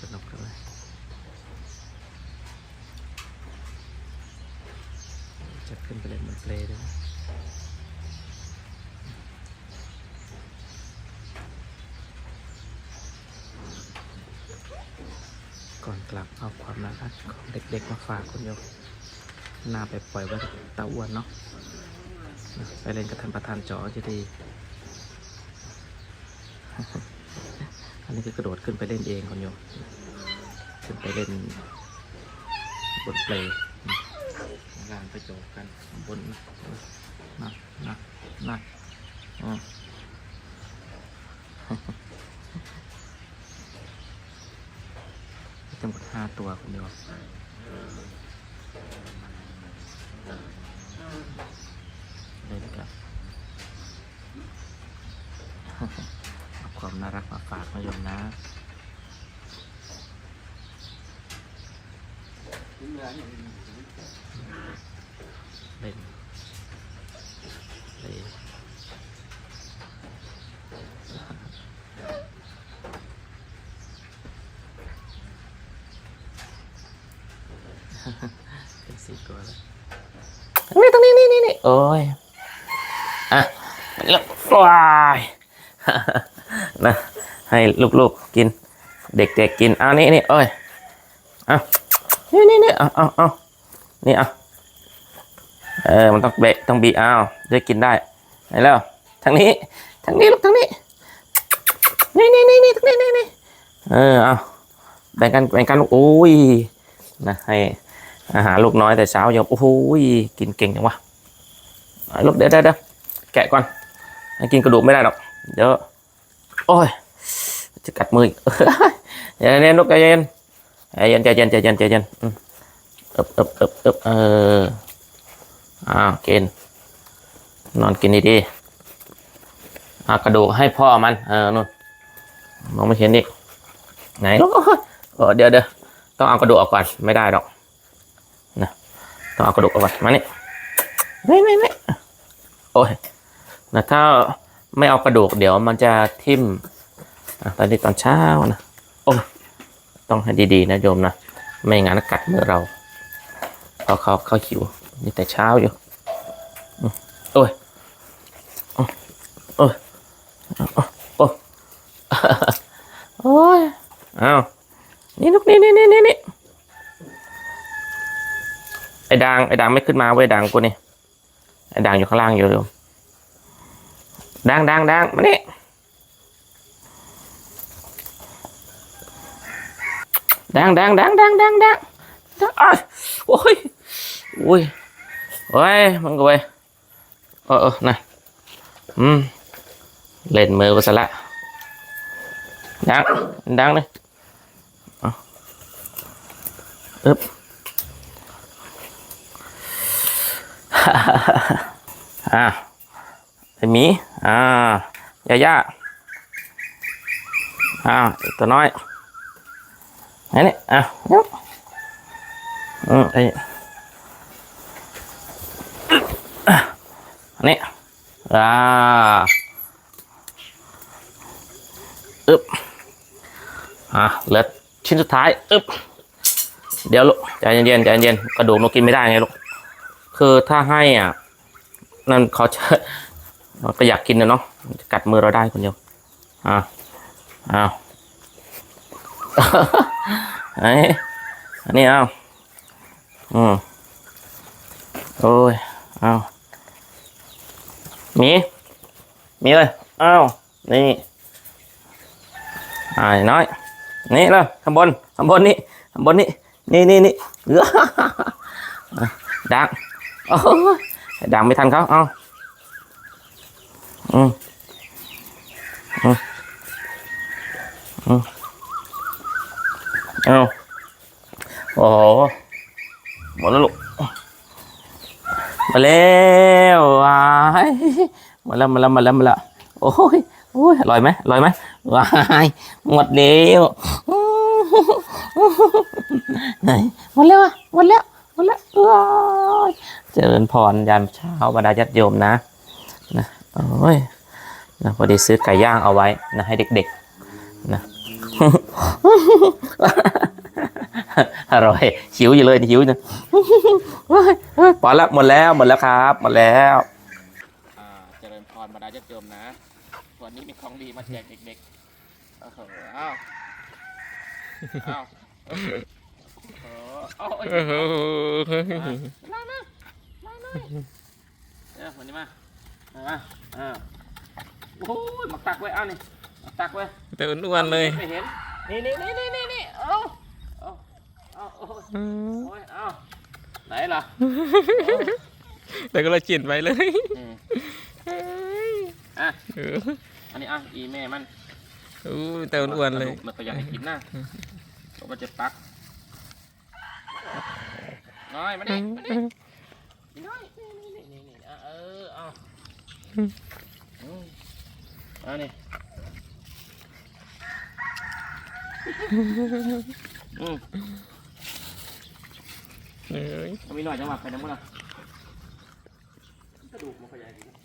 สนุกจันเลยจะขึ้นไปเล่นบนเพลด้วยก่อนกลับเอาความน่ารักของเด็กๆมาฝากคุณโยมน่าไปปล่อยไว้ตาอ้วนเนาะไปเล่นกับท่านประธานจอจะดี อันนี้คือกระโดดขึ้นไปเล่นเองคุณโยมขึ้นไปเล่นบนเปลล่างไปโจกกันบนนะนะนะอืมทั้งหมดห้าตัวคุณโยมเล่นกันเอา ความน่ารักมาฝากมาโยมนะเล่นเล่นเป็นสี่ตัวแล้วนี่ตรงนี้นี่นี่นี่โอ้ยอะแล้ววาย นะ ให้ลูกๆกิน เด็กๆกินเอานี่นี่โอ้ยเอานี่นี่นี่เอาเอาเอานี่เอาเออมันต้องเบะต้องบีเอาได้กินได้ไหนแล้วทางนี้ทางนี้ลูกทางนี้นี่นี่นี่นี่ทางนี้นี่นี่เออเอาแบ่งกันแบ่งกันลูกโอ้ยนะให้อาหารลูกน้อยแต่เช้าโยมโอ้โหยกินเก่งจังวะลูกเดี๋ยวเดี๋ยวแกะก่อนกินกระดูกไม่ได้หรอกเดี๋ยว โอ้ยจะกัดมืออีกใจเย็นลูกใจเย็นใจเย็นใจเย็นใจเย็นใจเย็นอืมเอบเอบเอบเอบเอออ้าวกิน นอนกินดีๆเอากระดูกให้พ่อมัน เออนู่นมองไม่เห็นอีกไหนลูกเออเดี๋ยวเดี๋ยวต้องเอากระดูกออกก่อนไม่ได้หรอกนะต้องเอากระดูกออกก่อนมานี่ไม่ไม่ไม่โอ้ยนะถ้า ไม่เอากระดูกเดี๋ยวมันจะทิ่มอะตอนนี้ตอนเช้านะโอ้ยต้องให้ดีๆนะโยมนะ ไม่งั้นกัดมือเราเขาเขาเขาหิวนี่แต่เช้าอยู่อืมโอ้ยโอ้ยโอ้ยโอ้ยโอ้ยอ้าวนี่ลูกนี่นี่นี่นี่นี่ไอ้ด่างไอ้ด่างไม่ขึ้นมาเว้ยด่างกูนี่ไอ้ด่างอยู่ข้างล่างอยู่โยม ด่างด่างด่างมานี่ดังดังดังดังดังดังดังอ้ายโอ้ยโอ้ยโอ้ยมันก็ไปเออเออนะอืมเล่นมือไปซะละดังดังเลยเอาอึ๊บอ่า ไอหมีอ่ายาย่าอ่าตัวน้อยนี่นี่อะยกอืมไอ้อันนี้อ่าอึบอะเหลือชิ้นสุดท้ายอึบเดี๋ยวลูกใจเย็นๆใจเย็นกระดูกหนูกินไม่ได้ไงลูกคือถ้าให้อะนั่นเขาจะ เราก็อยากกินนะเนาะจะกัดมือเราได้คนเดียวอ่าอ้าวไอ้อันนี้เอาอืมโอ้ยเอามีมีเลยเอานี่อ่าน้อย นี่เลยข้างบนข้างบนนี่ข้างบนนี่นี่นี่นี่เออดังโอ้ยดังไม่ทันเขาเอา อืมอืมอืมเอาโอ้โหหมดแล้วลูกมาแล้วว้ายมาแล้วมาแล้วมาแล้วมาแล้วโอ้ยโอ้ยอร่อยไหมอร่อยไหมว้ายหมดแล้วไหนหมดแล้วอะหมดแล้วหมดแล้วว้ายเจริญพรยามเช้าบรรดาญาติโยมนะ นะโอ้ยนะพอดีซื้อไก่ย่างเอาไว้นะให้เด็กๆนะอร่อยหิวอยู่เลยหิวอยู่ยพอแล้วหมดแล้วหมดแล้วครับหมดแล้วอ่าเจริญพรบรรดาญาติโยมนะวันนี้มีของดีมาแจกเด็กๆโอ้โหอ้าวอ้าวโอ้โหเอาเอาเอามามามามาเออวันนี้มา อามาอ่าโอ้ยมาตักไว้เอานี่มาตักไว้แต่อ้วนๆเลยไม่เห็นนี่นี่นี่นี่นี่นี่เอาเอาเอาโอ้ยโอ้ยเอาไหนล่ะแต่ก็เลยจินไปเลยอืมอะเอออันนี้อะอีแม่มันอู้แต่อ้วนๆเลยมันก็อยากให้กินนะผมก็จะตักน้อยมาดิมาดิน้อยนี่นี่นี่นี่นี่อะเออเอา อืมเอันนี้อืมเอ้ยมันมีหน่อยจังหวะไปน้ำมันอะกระดูกมันขยายดีนะ